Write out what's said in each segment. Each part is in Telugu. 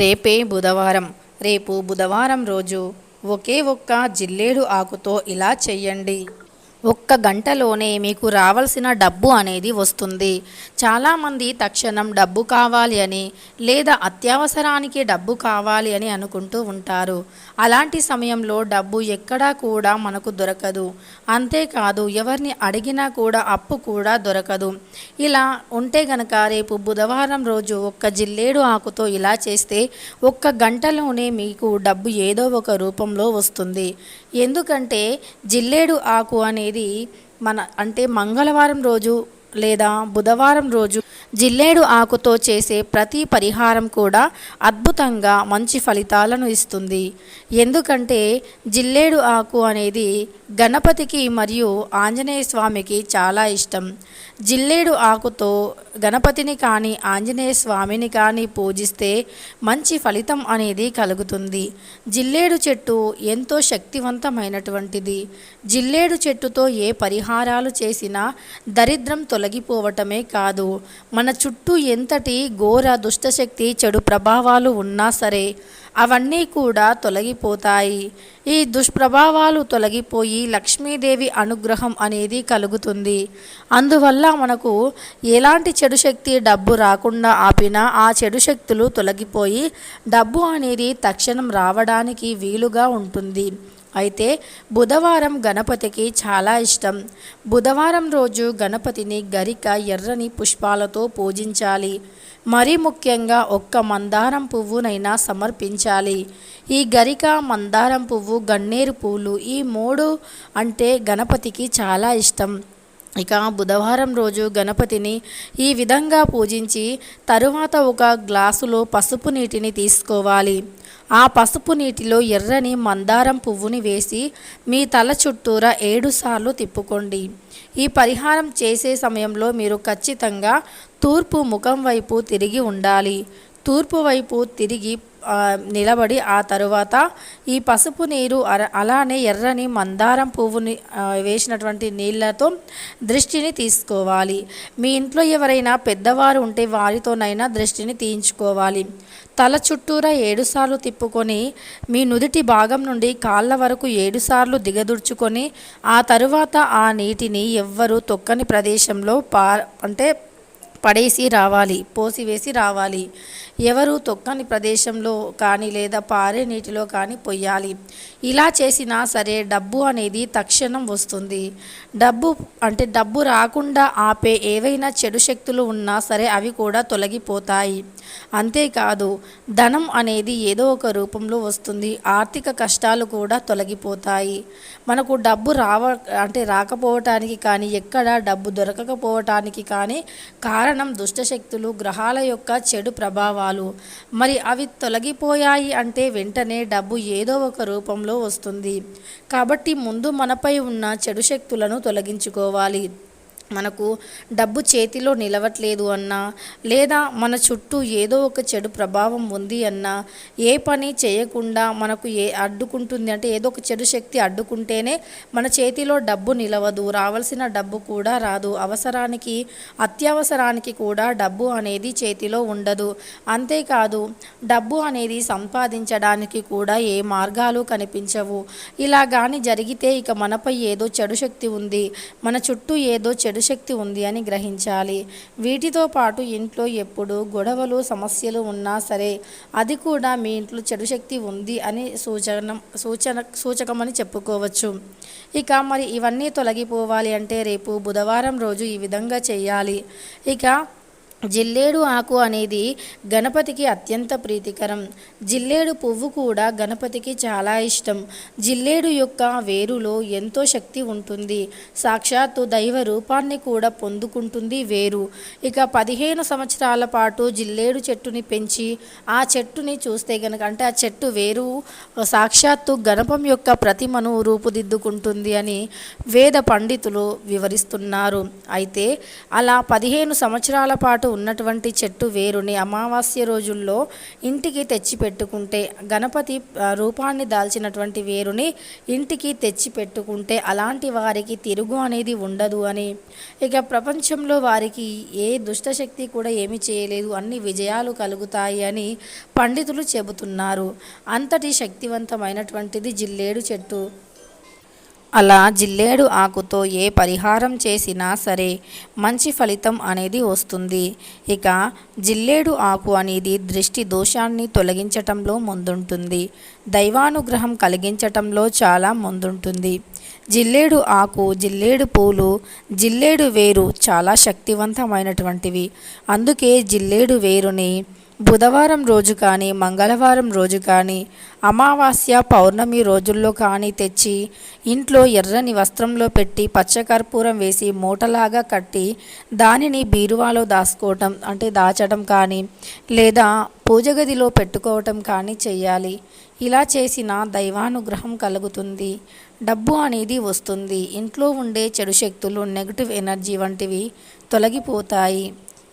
రేపే బుధవారం. రేపు బుధవారం రోజు ఒకే ఒక్క జిల్లేడు ఆకుతో ఇలా చెయ్యండి. ఒక్క గంటలోనే మీకు రావాల్సిన డబ్బు అనేది వస్తుంది. చాలామంది తక్షణం డబ్బు కావాలి అని లేదా అత్యవసరానికి డబ్బు కావాలి అని అనుకుంటూ ఉంటారు. అలాంటి సమయంలో డబ్బు ఎక్కడా కూడా మనకు దొరకదు. అంతేకాదు ఎవరిని అడిగినా కూడా అప్పు కూడా దొరకదు. ఇలా ఉంటే గనక రేపు బుధవారం రోజు ఒక్క జిల్లేడు ఆకుతో ఇలా చేస్తే ఒక్క గంటలోనే మీకు డబ్బు ఏదో ఒక రూపంలో వస్తుంది. ఎందుకంటే జిల్లేడు ఆకు అనేది మన అంటే మంగళవారం రోజు లేదా బుధవారం రోజు జిల్లేడు ఆకుతో చేసే ప్రతి పరిహారం కూడా అద్భుతంగా మంచి ఫలితాలను ఇస్తుంది. ఎందుకంటే జిల్లేడు ఆకు అనేది గణపతికి మరియు ఆంజనేయ స్వామికి చాలా ఇష్టం. జిల్లేడు ఆకుతో గణపతిని కానీ ఆంజనేయ స్వామిని కానీ పూజిస్తే మంచి ఫలితం అనేది కలుగుతుంది. జిల్లేడు చెట్టు ఎంతో శక్తివంతమైనటువంటిది. జిల్లేడు చెట్టుతో ఏ పరిహారాలు చేసినా దరిద్రం తొలగిపోవటమే కాదు. మన చుట్టూ ఎంతటి ఘోర దుష్టశక్తి చెడు ప్రభావాలు ఉన్నా సరే అవన్నీ కూడా తొలగిపోతాయి. ఈ దుష్ప్రభావాలు తొలగిపోయి లక్ష్మీదేవి అనుగ్రహం అనేది కలుగుతుంది. అందువల్ల మనకు ఎలాంటి చెడు శక్తి డబ్బు రాకుండా ఆపినా ఆ చెడు శక్తులు తొలగిపోయి డబ్బు అనేది తక్షణం రావడానికి వీలుగా ఉంటుంది. అయితే బుధవారం గణపతికి చాలా ఇష్టం. బుధవారం రోజు గణపతిని గరిక ఎర్రని పుష్పాలతో పూజించాలి. మరీ ముఖ్యంగా ఒక్క మందారం పువ్వునైనా సమర్పించాలి. ఈ గరిక మందారం పువ్వు గన్నేరు పూలు ఈ మూడు అంటే గణపతికి చాలా ఇష్టం. ఇక బుధవారం రోజు గణపతిని ఈ విధంగా పూజించి తరువాత ఒక గ్లాసులో పసుపు నీటిని తీసుకోవాలి. ఆ పసుపు నీటిలో ఎర్రని మందారం పువ్వుని వేసి మీ తల చుట్టూరా ఏడుసార్లు తిప్పుకోండి. ఈ పరిహారం చేసే సమయంలో మీరు ఖచ్చితంగా తూర్పు ముఖం వైపు తిరిగి ఉండాలి. తూర్పు వైపు తిరిగి నిలబడి ఆ తరువాత ఈ పసుపు నీరు అర అలానే ఎర్రని మందారం పువ్వుని వేసినటువంటి నీళ్ళతో దృష్టిని తీసుకోవాలి. మీ ఇంట్లో ఎవరైనా పెద్దవారు ఉంటే వారితోనైనా దృష్టిని తీయించుకోవాలి. తల చుట్టూరా ఏడుసార్లు తిప్పుకొని మీ నుదిటి భాగం నుండి కాళ్ళ వరకు ఏడుసార్లు దిగదుర్చుకొని ఆ తరువాత ఆ నీటిని ఎవ్వరూ తొక్కని ప్రదేశంలో పా అంటే పడేసి రావాలి పోసివేసి రావాలి. ఎవరు తొక్కని ప్రదేశంలో కానీ లేదా పారే నీటిలో కానీ పొయ్యాలి. ఇలా చేసినా సరే డబ్బు అనేది తక్షణం వస్తుంది. డబ్బు అంటే డబ్బు రాకుండా ఆపే ఏవైనా చెడు శక్తులు ఉన్నా సరే అవి కూడా తొలగిపోతాయి. అంతేకాదు ధనం అనేది ఏదో ఒక రూపంలో వస్తుంది. ఆర్థిక కష్టాలు కూడా తొలగిపోతాయి. మనకు డబ్బు రావ అంటే రాకపోవటానికి కానీ ఎక్కడ డబ్బు దొరకకపోవటానికి కానీ కారణం దుష్టశక్తులు గ్రహాల యొక్క చెడు ప్రభావాలు. మరి అవి తొలగిపోయాయి అంటే వెంటనే డబ్బు ఏదో ఒక రూపంలో వస్తుంది. కాబట్టి ముందు మనపై ఉన్న చెడు శక్తులను తొలగించుకోవాలి. మనకు డబ్బు చేతిలో నిలవట్లేదు అన్నా లేదా మన చుట్టూ ఏదో ఒక చెడు ప్రభావం ఉంది అన్నా ఏ పని చేయకుండా మనకు ఏ అడ్డుకుంటుంది అంటే ఏదో ఒక చెడు శక్తి అడ్డుకుంటేనే మన చేతిలో డబ్బు నిలవదు రావాల్సిన డబ్బు కూడా రాదు అవసరానికి అత్యవసరానికి కూడా డబ్బు అనేది చేతిలో ఉండదు. అంతేకాదు డబ్బు అనేది సంపాదించడానికి కూడా ఏ మార్గాలు కనిపించవు. ఇలా కానీ జరిగితే ఇక మనపై ఏదో చెడు శక్తి ఉంది మన చుట్టూ ఏదో చెడు శక్తి ఉంది అని గ్రహించాలి. వీటితో పాటు ఇంట్లో ఎప్పుడు గొడవలు సమస్యలు ఉన్నా సరే అది కూడా మీ ఇంట్లో చెడు శక్తి ఉంది అని సూచన సూచన సూచకమని చెప్పుకోవచ్చు. ఇక మరి ఇవన్నీ తొలగిపోవాలి అంటే రేపు బుధవారం రోజు ఈ విధంగా చేయాలి. ఇక జిల్లేడు ఆకు అనేది గణపతికి అత్యంత ప్రీతికరం. జిల్లేడు పువ్వు కూడా గణపతికి చాలా ఇష్టం. జిల్లేడు యొక్క వేరులో ఎంతో శక్తి ఉంటుంది. సాక్షాత్తు దైవ రూపాన్ని కూడా పొందుకుంటుంది వేరు. ఇక పదిహేను సంవత్సరాల పాటు జిల్లేడు చెట్టుని పెంచి ఆ చెట్టుని చూస్తే గనక అంటే ఆ చెట్టు వేరు సాక్షాత్తు గణపం యొక్క ప్రతిమను రూపుదిద్దుకుంటుంది అని వేద పండితులు వివరిస్తున్నారు. అయితే అలా పదిహేను సంవత్సరాల పాటు ఉన్నటువంటి చెట్టు వేరుని అమావాస్య రోజుల్లో ఇంటికి తెచ్చి పెట్టుకుంటే గణపతి రూపాన్ని దాల్చినటువంటి వేరుని ఇంటికి తెచ్చి పెట్టుకుంటే అలాంటి వారికి తిరుగు అనేది ఉండదు అని. ఇక ప్రపంచంలో వారికి ఏ దుష్టశక్తి కూడా ఏమి చేయలేదు అన్ని విజయాలు కలుగుతాయి అని పండితులు చెబుతున్నారు. అంతటి శక్తివంతమైనటువంటిది జిల్లేడు చెట్టు. అలా జిల్లేడు ఆకుతో ఏ పరిహారం చేసినా సరే మంచి ఫలితం అనేది వస్తుంది. ఇక జిల్లేడు ఆకు అనేది దృష్టి దోషాన్ని తొలగించటంలో ముందుంటుంది. దైవానుగ్రహం కలిగించటంలో చాలా ముందుంటుంది. జిల్లేడు ఆకు జిల్లేడు పూలు జిల్లేడు వేరు చాలా శక్తివంతమైనటువంటివి. అందుకే జిల్లేడు వేరుని బుధవారం రోజు కానీ మంగళవారం రోజు కానీ అమావాస్య పౌర్ణమి రోజుల్లో కానీ తెచ్చి ఇంట్లో ఎర్రని వస్త్రంలో పెట్టి పచ్చకర్పూరం వేసి మూటలాగా కట్టి దానిని బీరువాలో దాచుకోవటం అంటే దాచడం కానీ లేదా పూజ గదిలో పెట్టుకోవటం కానీ చేయాలి ఇలా చేసిన దైవానుగ్రహం కలుగుతుంది. డబ్బు అనేది వస్తుంది. ఇంట్లో ఉండే చెడు శక్తులు నెగిటివ్ ఎనర్జీ వంటివి తొలగిపోతాయి.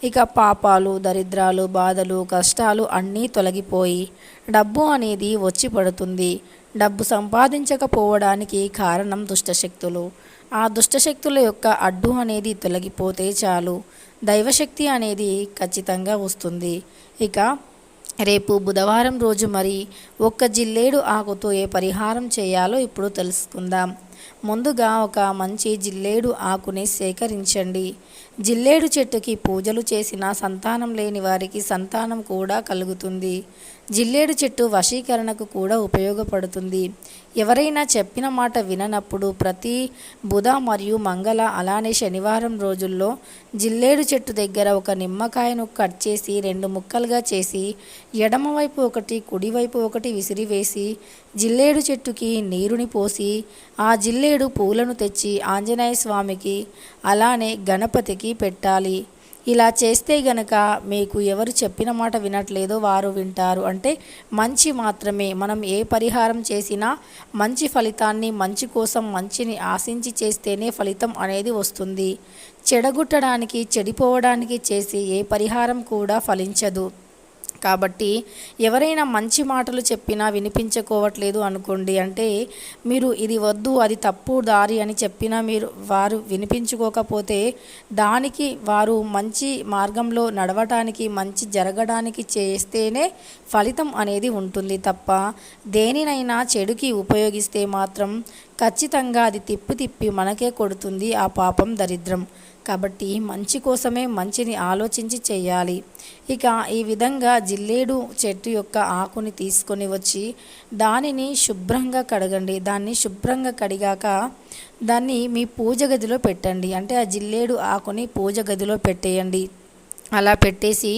ఇక పాపాలు దరిద్రాలు బాధలు కష్టాలు అన్నీ తొలగిపోయి డబ్బు అనేది వచ్చి పడుతుంది. డబ్బు సంపాదించకపోవడానికి కారణం దుష్టశక్తులు. ఆ దుష్టశక్తుల యొక్క అడ్డు అనేది తొలగిపోతే చాలు. దైవశక్తి అనేది ఖచ్చితంగా వస్తుంది. ఇక రేపు బుధవారం రోజు మరి ఒక్క జిల్లేడు ఆకుతో ఏ పరిహారం చేయాలో ఇప్పుడు తెలుసుకుందాం. ముందుగా ఒక మంచి జిల్లేడు ఆకుని సేకరించండి. జిల్లేడు చెట్టుకి పూజలు చేసిన సంతానం లేని వారికి సంతానం కూడా కలుగుతుంది. జిల్లేడు చెట్టు వశీకరణకు కూడా ఉపయోగపడుతుంది. ఎవరైనా చెప్పిన మాట విననప్పుడు ప్రతి బుధ మరియు మంగళ అలానే శనివారం రోజుల్లో జిల్లేడు చెట్టు దగ్గర ఒక నిమ్మకాయను కట్ చేసి రెండు ముక్కలుగా చేసి ఎడమవైపు ఒకటి కుడివైపు ఒకటి విసిరివేసి జిల్లేడు చెట్టుకి నీరుని పోసి ఆ జిల్లేడు పూలను తెచ్చి ఆంజనేయ స్వామికి అలానే గణపతికి పెట్టాలి. ఇలా చేస్తే గనక మీకు ఎవరు చెప్పిన మాట వినట్లేదో వారు వింటారు. అంటే మంచి మాత్రమే. మనం ఏ పరిహారం చేసినా మంచి ఫలితాన్ని మంచి కోసం మంచిని ఆశించి చేస్తేనే ఫలితం అనేది వస్తుంది. చెడగొట్టడానికి చెడిపోవడానికి చేసి ఏ పరిహారం కూడా ఫలించదు. కాబట్టి ఎవరైనా మంచి మాటలు చెప్పినా వినిపించుకోవట్లేదు అనుకోండి అంటే మీరు ఇది వద్దు అది తప్పు దారి అని చెప్పినా మీరు వారు వినిపించుకోకపోతే దానికి వారు మంచి మార్గంలో నడవటానికి మంచి జరగడానికి చేస్తేనే ఫలితం అనేది ఉంటుంది తప్ప దేనినైనా చెడుకి ఉపయోగిస్తే మాత్రం ఖచ్చితంగా అది తిప్పి తిప్పి మనకే కొడుతుంది ఆ పాపం దరిద్రం. కాబట్టి మంచి కోసమే మంచిని ఆలోచించి చేయాలి. ఇక ఈ విధంగా జిల్లేడు చెట్టు యొక్క ఆకుని తీసుకొని వచ్చి దానిని శుభ్రంగా కడగండి. దాన్ని శుభ్రంగా కడిగాక దాన్ని మీ పూజ గదిలో పెట్టండి. అంటే ఆ జిల్లేడు ఆకుని పూజ గదిలో పెట్టేయండి. అలా పెట్టేసి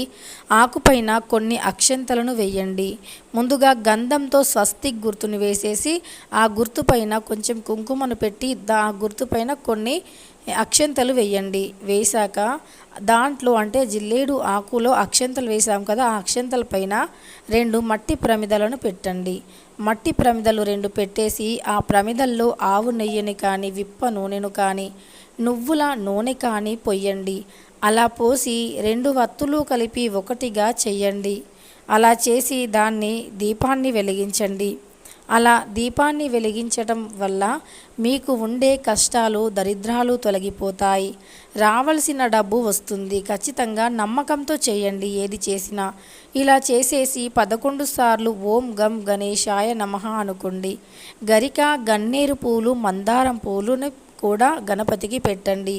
ఆకుపైన కొన్ని అక్షంతలను వేయండి. ముందుగా గంధంతో స్వస్తిక్ గుర్తుని వేసేసి ఆ గుర్తుపైన కొంచెం కుంకుమను పెట్టి దా ఆ గుర్తుపైన కొన్ని అక్షంతలు వేయండి. వేశాక దాంట్లో అంటే జిల్లేడు ఆకులో అక్షంతలు వేసాం కదా ఆ అక్షంతల పైన రెండు మట్టి ప్రమిదలను పెట్టండి. మట్టి ప్రమిదలు రెండు పెట్టేసి ఆ ప్రమిదల్లో ఆవు నెయ్యిని కానీ విప్ప నూనెను కానీ నువ్వుల నూనె కానీ పొయ్యండి. అలా పోసి రెండు వత్తులు కలిపి ఒకటిగా చెయ్యండి. అలా చేసి దాన్ని దీపాన్ని వెలిగించండి. అలా దీపాన్ని వెలిగించటం వల్ల మీకు ఉండే కష్టాలు దరిద్రాలు తొలగిపోతాయి. రావలసిన డబ్బు వస్తుంది. ఖచ్చితంగా నమ్మకంతో చేయండి ఏది చేసినా. ఇలా చేసేసి పదకొండు సార్లు ఓం గం గణేశాయ నమ అనుకోండి. గరిక గన్నేరు పూలు మందారం పూలుని కూడా గణపతికి పెట్టండి.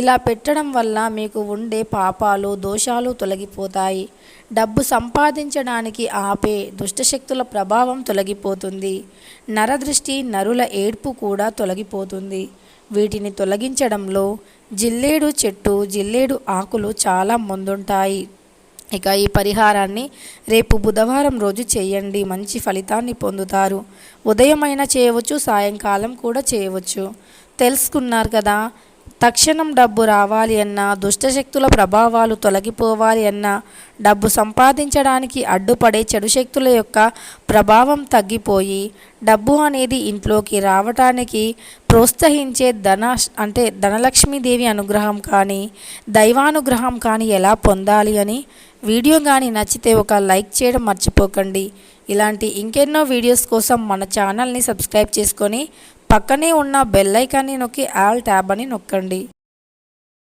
ఇలా పెట్టడం వల్ల మీకు ఉండే పాపాలు దోషాలు తొలగిపోతాయి. డబ్బు సంపాదించడానికి ఆపే దుష్టశక్తుల ప్రభావం తొలగిపోతుంది. నరదృష్టి నరుల ఏడ్పు కూడా తొలగిపోతుంది. వీటిని తొలగించడంలో జిల్లేడు చెట్టు జిల్లేడు ఆకులు చాలా ముందుంటాయి. ఇక ఈ పరిహారాన్ని రేపు బుధవారం రోజు చేయండి. మంచి ఫలితాన్ని పొందుతారు. ఉదయమైనా చేయవచ్చు సాయంకాలం కూడా చేయవచ్చు. తెలుసుకున్నారు కదా. తక్షణం డబ్బు రావాలి అన్నా దుష్టశక్తుల ప్రభావాలు తొలగిపోవాలి అన్నా డబ్బు సంపాదించడానికి అడ్డుపడే చెడు శక్తుల యొక్క ప్రభావం తగ్గిపోయి డబ్బు అనేది ఇంట్లోకి రావటానికి ప్రోత్సహించే ధన అంటే ధనలక్ష్మీదేవి అనుగ్రహం కానీ దైవానుగ్రహం కానీ ఎలా పొందాలి అని వీడియో కానీ నచ్చితే ఒక లైక్ చేయడం మర్చిపోకండి. ఇలాంటి ఇంకెన్నో వీడియోస్ కోసం మన ఛానల్ని సబ్స్క్రైబ్ చేసుకొని పక్కనే ఉన్న బెల్ ఐకాన్ని నొక్కి ఆల్ ట్యాబ్ అని నొక్కండి.